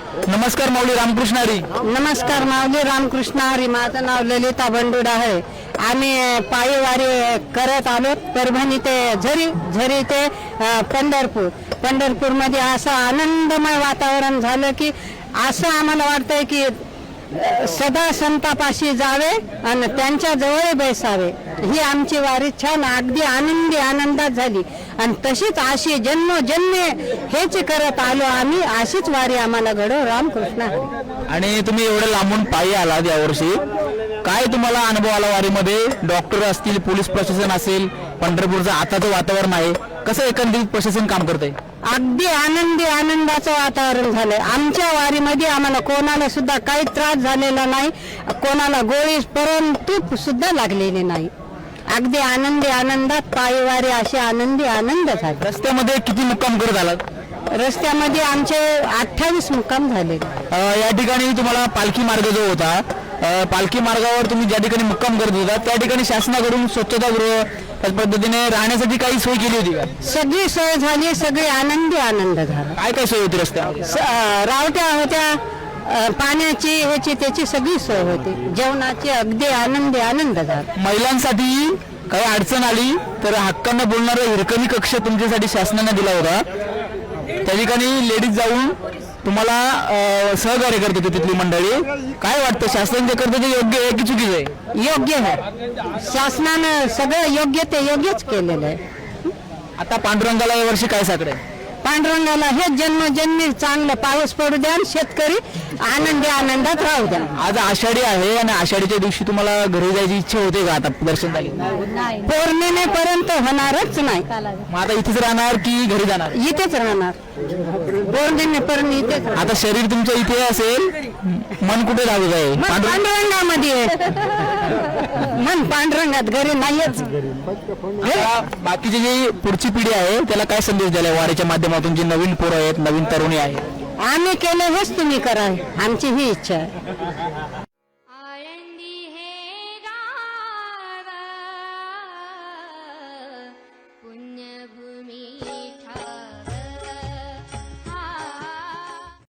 नमस्कार माऊली रामकृष्ण हरी. नमस्कार माऊली रामकृष्ण हरी. माझं नाव ललिता बंडुड आहे. आम्ही पायीवारी करत आलो परभणी ते झरी झरी ते पंढरपूर. पंढरपूरमध्ये असं आनंदमय वातावरण झालं की असं आम्हाला वाटतंय की सदा संतापाशी जावे आणि त्यांच्या जवळ बैसावे. ही आमची वारी छान अगदी आनंदी आनंदात झाली. आणि तशीच अशी जन्मोजन्मे हेच करत आलो आम्ही. अशीच वारी आम्हाला घडव रामकृष्ण. आणि तुम्ही एवढं लांबून पायी आलात यावर्षी. काय तुम्हाला अनुभव आला वारीमध्ये? डॉक्टर असतील पोलीस प्रशासन असेल पंढरपूरचं आताचं वातावरण आहे. कसं एकंदरीत प्रशासन काम करतंय? अगदी आनंदी आनंदाचं वातावरण झालंय. आमच्या वारीमध्ये आम्हाला कोणाला सुद्धा काही त्रास झालेला नाही. कोणाला गोळी परंतु सुद्धा लागलेली नाही. अगदी आनंदी आनंदात पायीवारी अशी आनंदी आनंद झाला. रस्त्यामध्ये किती मुक्काम करत आलात रस्त्यामध्ये आमचे अठ्ठावीस मुक्काम झाले. अं, या ठिकाणी तुम्हाला पालखी मार्ग जो होता अं, पालखी मार्गावर तुम्ही ज्या ठिकाणी मुक्काम करत होता त्या ठिकाणी शासनाकडून स्वच्छतागृह त्याच पद्धतीने राहण्यासाठी काही सोय केली होती का? सगळी सोय झाली सगळी आनंदी आनंद झाला. काय काय सोय होती स- अं, रावट्या होत्या पाण्याची ह्याची त्याची सगळी सोय होती. जेवणाची अगदी आनंदी आनंद झाला महिलांसाठी काही अडचण आली तर हक्कानं बोलणारा हिरकणी कक्ष तुमच्यासाठी शासनाने दिला होता. त्या ठिकाणी लेडीज जाऊन तुम्हाला सहकार्य करत होती तिथली मंडळी. काय वाटतं शासन जे करतं ते योग्य आहे की चुकीचं आहे? योग्य आहे. शासनानं सगळं योग्य ते योग्यच केलेलं आहे. आता पांडुरंगाला यावर्षी काय साकडं आहे? पांडुरंगाला हे जन्मजन्मी चांगलं पाऊस पडू द्या आणि शेतकरी आनंदी आनंदात राहू द्या. आज आषाढी आहे आणि आषाढीच्या दिवशी तुम्हाला घरी जायची इच्छा होते का आता दर्शन झाली? पौर्णिमेपर्यंत होणारच नाही. मग आता इथेच राहणार की घरी जाणार? इथेच राहणार. पौर्णिमेपर्यंत इथेच राहणार. आता शरीर तुमच्या इथे असेल मन कुठे मन पांडुरंग पांडुरंगामध्ये. आहे. मन पांडुरंगात घरी नाहीच. बाकीची जी पुढची पिढी आहे त्याला काय संदेश द्यायला वारीच्या माध्यमातून जी नवीन पोरं आहेत नवीन तरुणी आहेत? आम्ही केलं हेच तुम्ही करा आमची ही इच्छा आहे.